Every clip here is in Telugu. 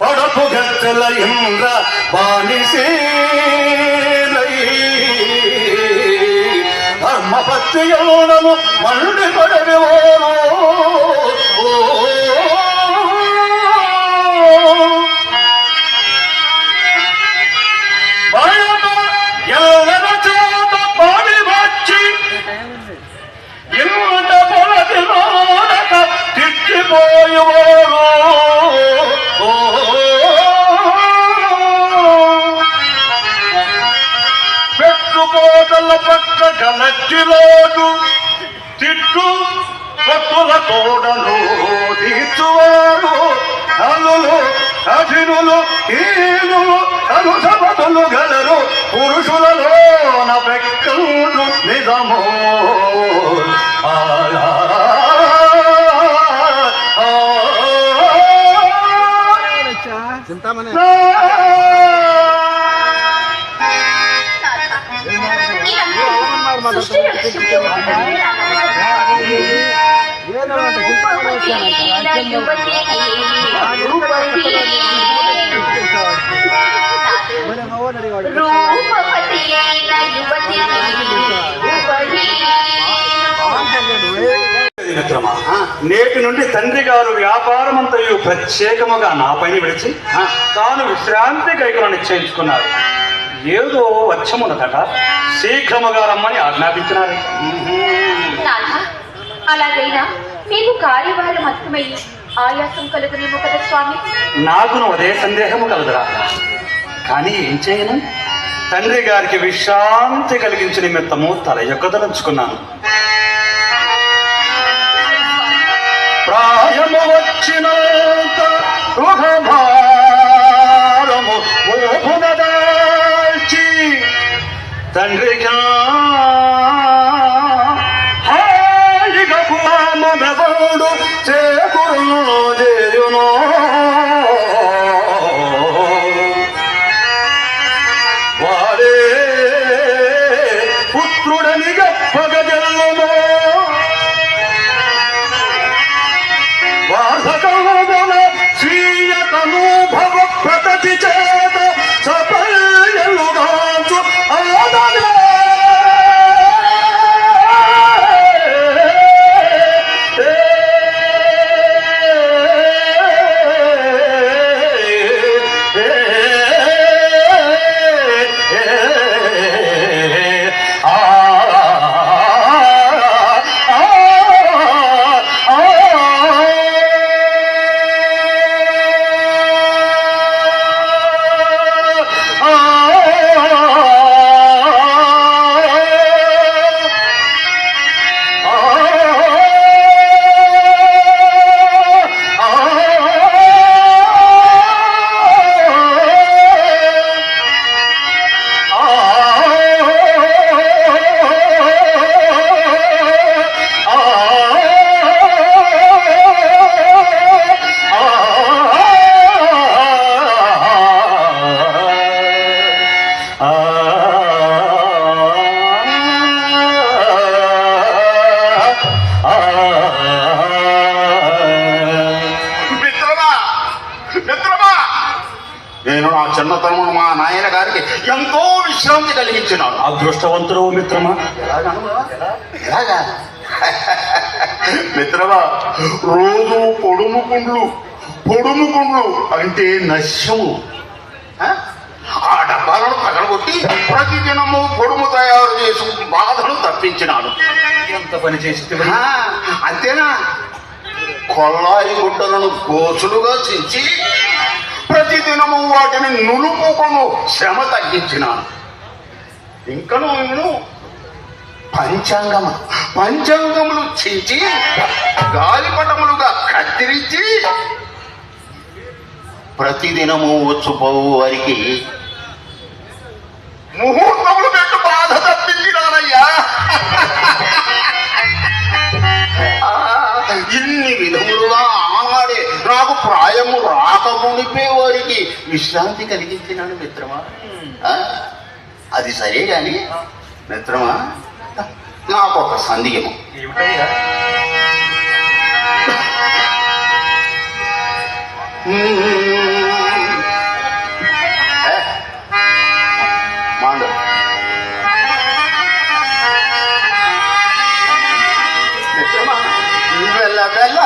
పడపు గత్తల ఇంద్ర బానిసే ధర్మపత్రియోనము మండి పడవేవో పెట్టుకోటల పక్క గలచ్చిలోడు తిట్టు పట్టుల తోడలు తీర్చువారు. అల్లులు కఠినులు హీనులు అనుసపతులు గలరు పురుషులలో పెక్కలు నిజము. చింతామణి నేటి నుండి తండ్రి గారు వ్యాపారమంతయు ప్రత్యేకముగా నా పైన విడిచి తాను విశ్రాంతి గైకులు నిశ్చయించుకున్నారు ఏదో వచ్చమున్నదట. శీఘ్రముగా రమ్మని ఆజ్ఞాపించినారు. అలాగైనా మీకు కార్యభారం అర్థమయ్యి ఆయాసం కలుగునేమో కదా స్వామి. నాకును అదే సందేహము కలదురా. కానీ ఏం చేయను? తండ్రి గారికి విశ్రాంతి కలిగించిన నిమిత్తము తల యొక్కదలుచుకున్నాను ప్రాయము వచ్చినంత గృహభారము తండ్రిగా హాయిగా నా చిన్నతనమును మా నాయన గారికి ఎంతో విశ్రాంతి కలిగించినాను అదృష్టవంతుడు మిత్రమా? ఎలాగా? మిత్రమా రోజు పొడుము గుండ్లు పొడుము గుండ్లు అంటే నశ్యము. ఆ? డబ్బాలను పగలగొట్టి ప్రతిదినము పొడుము తయారు చేసి బాధను తప్పించినాను ఎంత పని చేసి అంతేనా? కొల్లాయి గుడ్డలను గోచులుగా చించి ప్రతిదినము వాటిని నులుపుకొను శ్రమ తగ్గించినాను ఇంకను నేను పంచాంగము. పంచాంగములు చించి గాలిపటములుగా కత్తిరించి ప్రతిదినము వచ్చుపోవు వారికి. ముహూర్తములు పెట్టు బాధ తప్పించినానయ్యా. ఇన్ని విధములుగా నాకు ప్రాయము రాకమునిపే వారికి విశ్రాంతి కలిగించినాడు మిత్రమా? అది సరే గాని మిత్రమా సందేహము. ఏమిటయ్యా? ఏ, మాండు. మిత్రమా, వెల వెల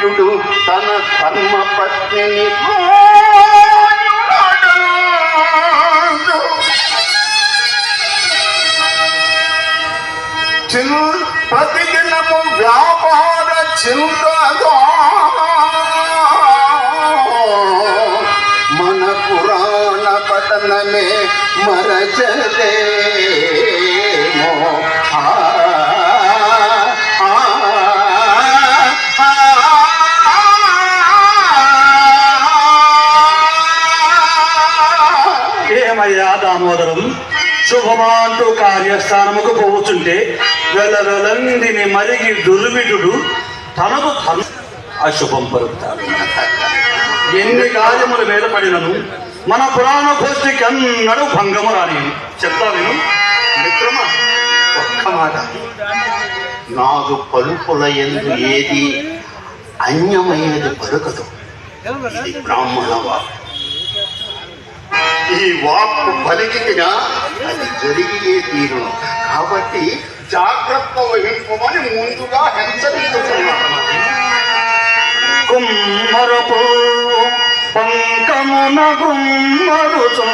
దుర్విటుడు తన ధర్మ పత్నిని ప్రతిదినము వ్యాపార చింతగా మన పురాణ పఠనమే మరచలే దామోదరం శుభమాంటూ కార్యస్థానముకు పోవచ్చుంటే వెలవెలందిని మరిగి దుర్విటుడు తనకు తను అశుభం పలుకుతాడు. ఎన్ని కార్యముల మీద పడినను మన పురాణ గోష్ఠికి అన్నడు భంగము రాని. చెప్తా విను మిత్రమా? ఒక్క మాట. నాకు పలుపుల ఎందు ఏది అన్యమైనది పలుకదు. ఇది బ్రాహ్మణ వాక్యం. ఈ వాక్కు పలికినా అది జరిగే తీరు. కాబట్టి జాగ్రత్త వహింపమని ముందుగా హెచ్చరిస్తున్నాను కుమ్మరపు పంకమున గుమ్మరుచు.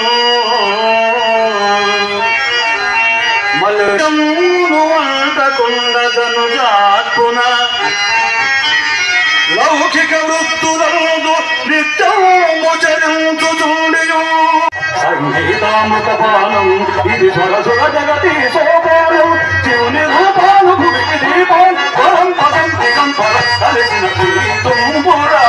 మలకమును వంటకుండదను జాత్పున లౌకిక వృత్తులందు నిత్యము చరించుచుండియు సంగీతామృతపానం ఇది సరసుర జగతి సోపానం శివుని రూపాలు గుడికి దీపం పరం పదం దిగం పరం కలిసిన ప్రీతం కూడా